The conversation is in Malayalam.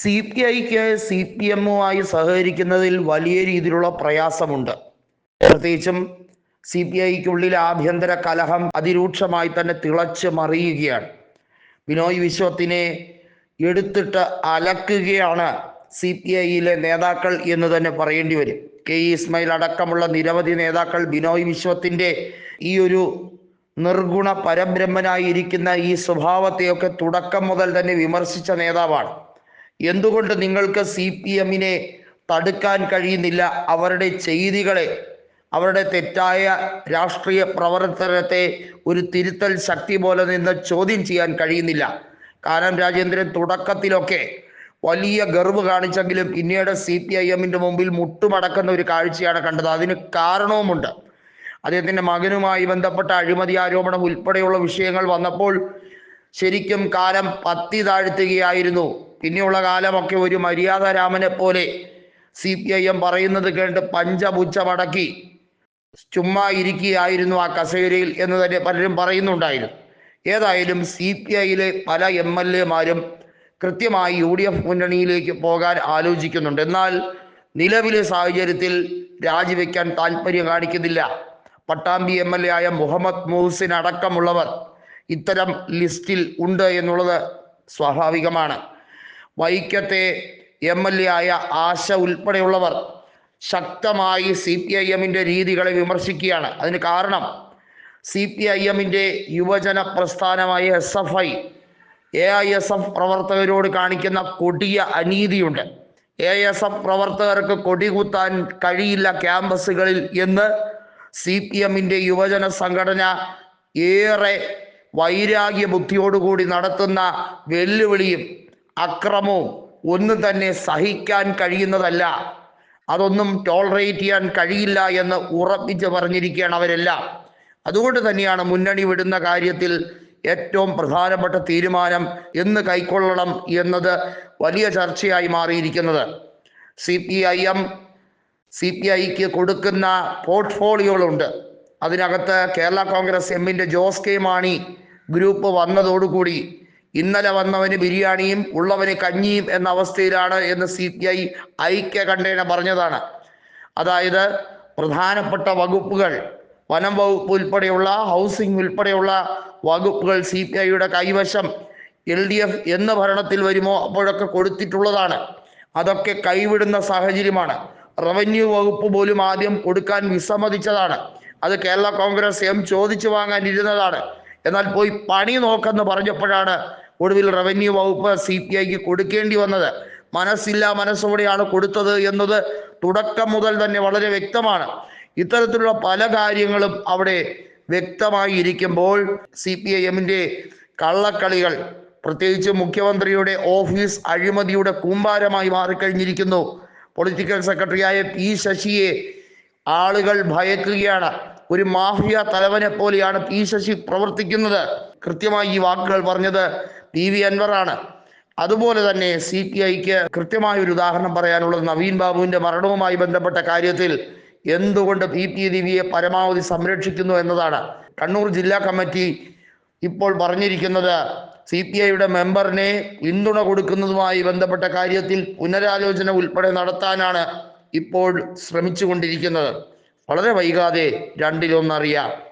സി പി ഐക്ക് സി പി എമ്മുമായി സഹകരിക്കുന്നതിൽ വലിയ രീതിയിലുള്ള പ്രയാസമുണ്ട്. പ്രത്യേകിച്ചും സി പി ഐക്കുള്ളിൽ ആഭ്യന്തര കലഹം അതിരൂക്ഷമായി തന്നെ തിളച്ച് മറിയുകയാണ്. ബിനോയ് വിശ്വത്തിനെ എടുത്തിട്ട് അലക്കുകയാണ് സി പി ഐയിലെ നേതാക്കൾ എന്ന് തന്നെ പറയേണ്ടി വരും. കെ ഇസ്മായിൽ അടക്കമുള്ള നിരവധി നേതാക്കൾ ബിനോയ് വിശ്വത്തിന്റെ ഈ ഒരു നിർഗുണ പരബ്രഹ്മനായിരിക്കുന്ന ഈ സ്വഭാവത്തെയൊക്കെ തുടക്കം മുതൽ തന്നെ വിമർശിച്ച നേതാവാണ്. എന്തുകൊണ്ട് നിങ്ങൾക്ക് സി പി എമ്മിനെ തടുക്കാൻ കഴിയുന്നില്ല? അവരുടെ ചെയ്തികളെ അവരുടെ തെറ്റായ രാഷ്ട്രീയ പ്രവർത്തനത്തെ ഒരു തിരുത്തൽ ശക്തി പോലെ നിന്ന് ചോദ്യം ചെയ്യാൻ കഴിയുന്നില്ല. കാനം രാജേന്ദ്രൻ തുടക്കത്തിലൊക്കെ വലിയ ഗർവ് കാണിച്ചെങ്കിലും പിന്നീട് സി പി ഐ എമ്മിന്റെ മുമ്പിൽ മുട്ടുമടക്കുന്ന ഒരു കാഴ്ചയാണ് കണ്ടത്. അതിന് കാരണവുമുണ്ട്. അദ്ദേഹത്തിന്റെ മകനുമായി ബന്ധപ്പെട്ട അഴിമതി ആരോപണം ഉൾപ്പെടെയുള്ള വിഷയങ്ങൾ വന്നപ്പോൾ ശരിക്കും കാലം പത്തി താഴ്ത്തുകയായിരുന്നു. പിന്നെയുള്ള കാലമൊക്കെ ഒരു മര്യാദ രാമനെ പോലെ സി പി ഐ എം പറയുന്നത് കേട്ട് പഞ്ചപുച്ഛമടക്കി ചുമ്മാ ഇരിക്കുകയായിരുന്നു ആ കസേരയിൽ എന്ന് തന്നെ പലരും പറയുന്നുണ്ടായിരുന്നു. ഏതായാലും സി പി ഐയിലെ പല എം എൽ എമാരും കൃത്യമായി യു ഡി എഫ് മുന്നണിയിലേക്ക് പോകാൻ ആലോചിക്കുന്നുണ്ട്. എന്നാൽ നിലവിലെ സാഹചര്യത്തിൽ രാജിവെക്കാൻ താല്പര്യം കാണിക്കുന്നില്ല. പട്ടാമ്പി എം എൽ എ ആയ മുഹമ്മദ് മുഹസിൻ അടക്കമുള്ളവർ ഇത്തരം ലിസ്റ്റിൽ ഉണ്ട് എന്നുള്ളത് സ്വാഭാവികമാണ്. വൈക്കത്തെ എം എൽ എ ആയ ആശ ഉൾപ്പെടെയുള്ളവർ ശക്തമായി സി പി ഐ എമ്മിന്റെ രീതികളെ വിമർശിക്കുകയാണ്. അതിന് കാരണം സി പി ഐ എമ്മിന്റെ യുവജന പ്രസ്ഥാനമായ S F I A I S F പ്രവർത്തകരോട് കാണിക്കുന്ന കൊടിയ അനീതിയുണ്ട്. എ എസ് എഫ് പ്രവർത്തകർക്ക് കൊടികുത്താൻ കഴിയില്ല ക്യാമ്പസുകളിൽ എന്ന് സി പി എമ്മിന്റെ യുവജന സംഘടന ഏറെ വൈരാഗ്യ ബുദ്ധിയോടുകൂടി നടത്തുന്ന വെല്ലുവിളിയും അക്രമവും ഒന്നും തന്നെ സഹിക്കാൻ കഴിയുന്നതല്ല. അതൊന്നും ടോളറേറ്റ് ചെയ്യാൻ കഴിയില്ല എന്ന് ഉറപ്പിച്ച് പറഞ്ഞിരിക്കുകയാണ് അവരെല്ലാം. അതുകൊണ്ട് തന്നെയാണ് മുന്നണി വിടുന്ന കാര്യത്തിൽ ഏറ്റവും പ്രധാനപ്പെട്ട തീരുമാനം എന്ന് കൈക്കൊള്ളണം എന്നത് വലിയ ചർച്ചയായി മാറിയിരിക്കുന്നത്. C P I M C P ഐക്ക് കൊടുക്കുന്ന പോർട്ട്ഫോളിയോകളുണ്ട് അതിനകത്ത് കേരള കോൺഗ്രസ് എമ്മിന്റെ ജോസ് കെ മാണി ഗ്രൂപ്പ് വന്നതോടുകൂടി ഇന്നലെ വന്നവന് ബിരിയാണിയും ഉള്ളവന് കഞ്ഞിയും എന്ന അവസ്ഥയിലാണ് എന്ന് സി പി ഐ ഐക്യ കണ്ടേന പറഞ്ഞതാണ്. അതായത് പ്രധാനപ്പെട്ട വകുപ്പുകൾ വനം വകുപ്പ് ഉൾപ്പെടെയുള്ള ഹൗസിംഗ് ഉൾപ്പെടെയുള്ള വകുപ്പുകൾ സി പി ഐയുടെ കൈവശം എൽ ഡി എഫ് എന്ന് ഭരണത്തിൽ വരുമോ അപ്പോഴൊക്കെ കൊടുത്തിട്ടുള്ളതാണ്. അതൊക്കെ കൈവിടുന്ന സാഹചര്യമാണ്. റവന്യൂ വകുപ്പ് പോലും ആദ്യം കൊടുക്കാൻ വിസമ്മതിച്ചതാണ്. അത് കേരള കോൺഗ്രസ് എം ചോദിച്ചു വാങ്ങാനിരുന്നതാണ്. എന്നാൽ പോയി പണി നോക്കെന്ന് പറഞ്ഞപ്പോഴാണ് ഒടുവിൽ റവന്യൂ വകുപ്പ് സി പി ഐക്ക് കൊടുക്കേണ്ടി വന്നത്. മനസ്സില്ല മനസ്സോടെയാണ് കൊടുത്തത് എന്നത് തുടക്കം മുതൽ തന്നെ വളരെ വ്യക്തമാണ്. ഇത്തരത്തിലുള്ള പല കാര്യങ്ങളും അവിടെ വ്യക്തമായി ഇരിക്കുമ്പോൾ സി പി ഐ എമ്മിന്റെ കള്ളക്കളികൾ പ്രത്യേകിച്ച് മുഖ്യമന്ത്രിയുടെ ഓഫീസ് അഴിമതിയുടെ കൂമ്പാരമായി മാറിക്കഴിഞ്ഞിരിക്കുന്നു. പൊളിറ്റിക്കൽ സെക്രട്ടറിയായ പി ശശിയെ ആളുകൾ ഭയക്കുകയാണ്. ഒരു മാഫിയ തലവനെ പോലെയാണ് പി ശശി പ്രവർത്തിക്കുന്നത്. കൃത്യമായി ഈ വാക്കുകൾ പറഞ്ഞത് പി വി അൻവറാണ് അതുപോലെ തന്നെ സി പി ഐക്ക് കൃത്യമായ ഒരു ഉദാഹരണം പറയാനുള്ളത് നവീൻ ബാബുവിന്റെ മരണവുമായി ബന്ധപ്പെട്ട കാര്യത്തിൽ എന്തുകൊണ്ട് പി പി ദിവ്യയെ പരമാവധി സംരക്ഷിക്കുന്നു എന്നതാണ്. കണ്ണൂർ ജില്ലാ കമ്മിറ്റി ഇപ്പോൾ പറഞ്ഞിരിക്കുന്നത് സി പി ഐയുടെ മെമ്പറിനെ പിന്തുണ കൊടുക്കുന്നതുമായി ബന്ധപ്പെട്ട കാര്യത്തിൽ പുനരാലോചന ഉൾപ്പെടെ നടത്താനാണ് ഇപ്പോൾ ശ്രമിച്ചുകൊണ്ടിരിക്കുന്നത്. വളരെ വൈകാതെ രണ്ടിലൊന്നറിയാം.